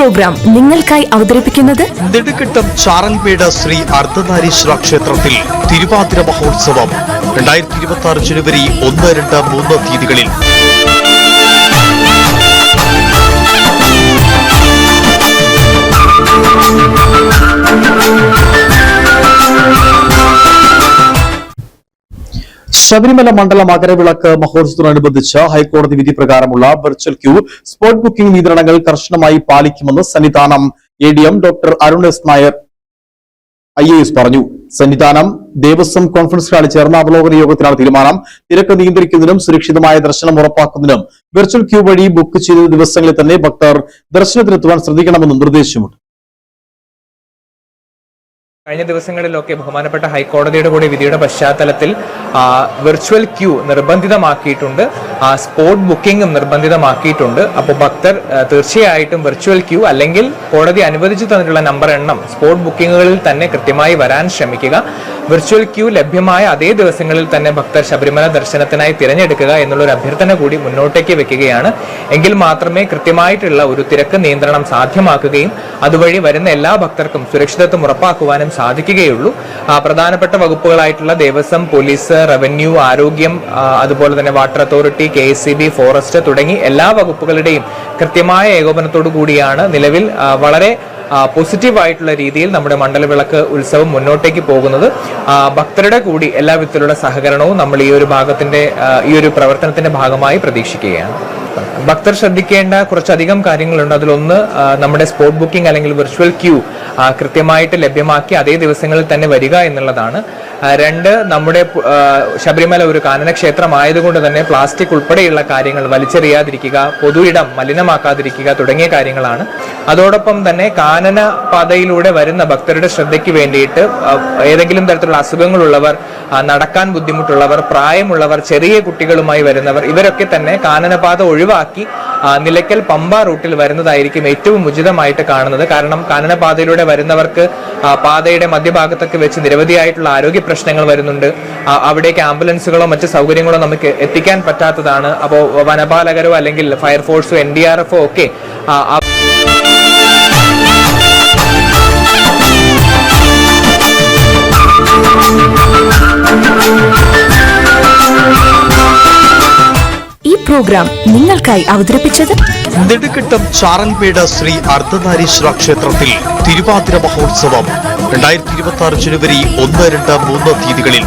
Programme നിങ്ങൾക്കായി അവതരിപ്പിക്കുന്നത് നെടുങ്കണ്ടം ചാറൽമേട് ശ്രീ അർദ്ധനാരീശ്വര ക്ഷേത്രത്തിൽ തിരുവാതിര മഹോത്സവം. രണ്ടായിരത്തി ഇരുപത്തി ആറ് ജനുവരി ഒന്ന് രണ്ട് മൂന്ന് തീയതികളിൽ. ശബരിമല മണ്ഡല മകരവിളക്ക് മഹോത്സവത്തോടനുബന്ധിച്ച് ഹൈക്കോടതി വിധി പ്രകാരമുള്ള വെർച്വൽ ക്യൂ സ്പോട്ട് ബുക്കിംഗ് നിയന്ത്രണങ്ങൾ കർശനമായി പാലിക്കുമെന്ന് Sannidhanam A D M doctor Arun S Nair. I A S പറഞ്ഞു. സന്നിധാനം ദേവസ്വം കോൺഫറൻസ് ഹാളിൽ ചേർന്ന അവലോകന യോഗത്തിലാണ് തീരുമാനം. തിരക്ക് നിയന്ത്രിക്കുന്നതിനും സുരക്ഷിതമായ ദർശനം ഉറപ്പാക്കുന്നതിനും വെർച്വൽ ക്യൂ വഴി ബുക്ക് ചെയ്ത ദിവസങ്ങളിൽ തന്നെ ഭക്തർ ദർശനത്തിനെത്തുവാൻ ശ്രദ്ധിക്കണമെന്നും നിർദ്ദേശമുണ്ട്. കഴിഞ്ഞ ദിവസങ്ങളിലൊക്കെ ബഹുമാനപ്പെട്ട ഹൈക്കോടതിയുടെ കൂടി വിധിയുടെ പശ്ചാത്തലത്തിൽ വെർച്വൽ ക്യൂ നിർബന്ധിതമാക്കിയിട്ടുണ്ട്. സ്പോട്ട് ബുക്കിംഗും നിർബന്ധിതമാക്കിയിട്ടുണ്ട്. അപ്പോൾ ഭക്തർ തീർച്ചയായിട്ടും വെർച്വൽ ക്യൂ അല്ലെങ്കിൽ കോടതി അനുവദിച്ചു തന്നിട്ടുള്ള നമ്പർ എണ്ണം സ്പോട്ട് ബുക്കിങ്ങുകളിൽ തന്നെ കൃത്യമായി വരാൻ ശ്രമിക്കുക. വെർച്വൽ ക്യൂ ലഭ്യമായ അതേ ദിവസങ്ങളിൽ തന്നെ ഭക്തർ ശബരിമല ദർശനത്തിനായി തിരഞ്ഞെടുക്കുക എന്നുള്ളൊരു അഭ്യർത്ഥന കൂടി മുന്നോട്ടേക്ക് വെക്കുകയാണ്. എങ്കിൽ മാത്രമേ കൃത്യമായിട്ടുള്ള ഒരു തിരക്ക് നിയന്ത്രണം സാധ്യമാക്കുകയും അതുവഴി വരുന്ന എല്ലാ ഭക്തർക്കും സുരക്ഷിതത്വം ഉറപ്പാക്കുവാനും സാധിക്കുകയുള്ളൂ. പ്രധാനപ്പെട്ട വകുപ്പുകളായിട്ടുള്ള ദേവസ്വം പോലീസ് റവന്യൂ ആരോഗ്യം അതുപോലെ തന്നെ വാട്ടർ അതോറിറ്റി കെ ഫോറസ്റ്റ് തുടങ്ങി എല്ലാ വകുപ്പുകളുടെയും കൃത്യമായ ഏകോപനത്തോടു കൂടിയാണ് നിലവിൽ വളരെ പോസിറ്റീവ് ആയിട്ടുള്ള രീതിയിൽ നമ്മുടെ മണ്ഡലവിളക്ക് ഉത്സവം മുന്നോട്ടേക്ക് പോകുന്നത്. ഭക്തരുടെ കൂടി എല്ലാ വിധത്തിലുള്ള സഹകരണവും നമ്മൾ ഈ ഒരു ഭാഗത്തിന്റെ ഈ ഒരു പ്രവർത്തനത്തിന്റെ ഭാഗമായി പ്രതീക്ഷിക്കുകയാണ്. ഭക്തർ ശ്രദ്ധിക്കേണ്ട കുറച്ചധികം കാര്യങ്ങളുണ്ട്. അതിലൊന്ന് നമ്മുടെ സ്പോട്ട് ബുക്കിംഗ് അല്ലെങ്കിൽ വെർച്വൽ ക്യൂ കൃത്യമായിട്ട് ലഭ്യമാക്കി അതേ ദിവസങ്ങളിൽ തന്നെ വരിക എന്നുള്ളതാണ്. രണ്ട് നമ്മുടെ ശബരിമല ഒരു കാനന ക്ഷേത്രമായതുകൊണ്ട് തന്നെ പ്ലാസ്റ്റിക് ഉൾപ്പെടെയുള്ള കാര്യങ്ങൾ വലിച്ചെറിയാതിരിക്കുക പൊതു ഇടം മലിനമാക്കാതിരിക്കുക തുടങ്ങിയ കാര്യങ്ങളാണ്. അതോടൊപ്പം തന്നെ കാനന പാതയിലൂടെ വരുന്ന ഭക്തരുടെ ശ്രദ്ധയ്ക്ക് വേണ്ടിയിട്ട് ഏതെങ്കിലും തരത്തിലുള്ള അസുഖങ്ങളുള്ളവർ നടക്കാൻ ബുദ്ധിമുട്ടുള്ളവർ പ്രായമുള്ളവർ ചെറിയ കുട്ടികളുമായി വരുന്നവർ ഇവരൊക്കെ തന്നെ കാനനപാത ഒഴിവാക്കി നിലയ്ക്കൽ പമ്പ റൂട്ടിൽ വരുന്നതായിരിക്കും ഏറ്റവും ഉചിതമായിട്ട് കാണുന്നത്. കാരണം കാനനപാതയിലൂടെ വരുന്നവർക്ക് പാതയുടെ മധ്യഭാഗത്തൊക്കെ വെച്ച് നിരവധിയായിട്ടുള്ള ആരോഗ്യ പ്രശ്നങ്ങൾ വരുന്നുണ്ട്. അവിടേക്ക് ആംബുലൻസുകളോ മറ്റ് സൗകര്യങ്ങളോ നമുക്ക് എത്തിക്കാൻ പറ്റാത്തതാണ്. അപ്പോൾ വനപാലകരോ അല്ലെങ്കിൽ ഫയർഫോഴ്സോ എൻ ഡി ആർ എഫോ ഒക്കെ പ്രോഗ്രാം നിങ്ങൾക്കായി അവതരിപ്പിച്ചത് നെടുക്കെട്ടം ചാറൻപേട ശ്രീ അർദ്ധനാരീശ്വര ക്ഷേത്രത്തിൽ തിരുവാതിര മഹോത്സവം രണ്ടായിരത്തി ഇരുപത്തി ആറ് ജനുവരി ഒന്ന് രണ്ട് മൂന്ന് തീയതികളിൽ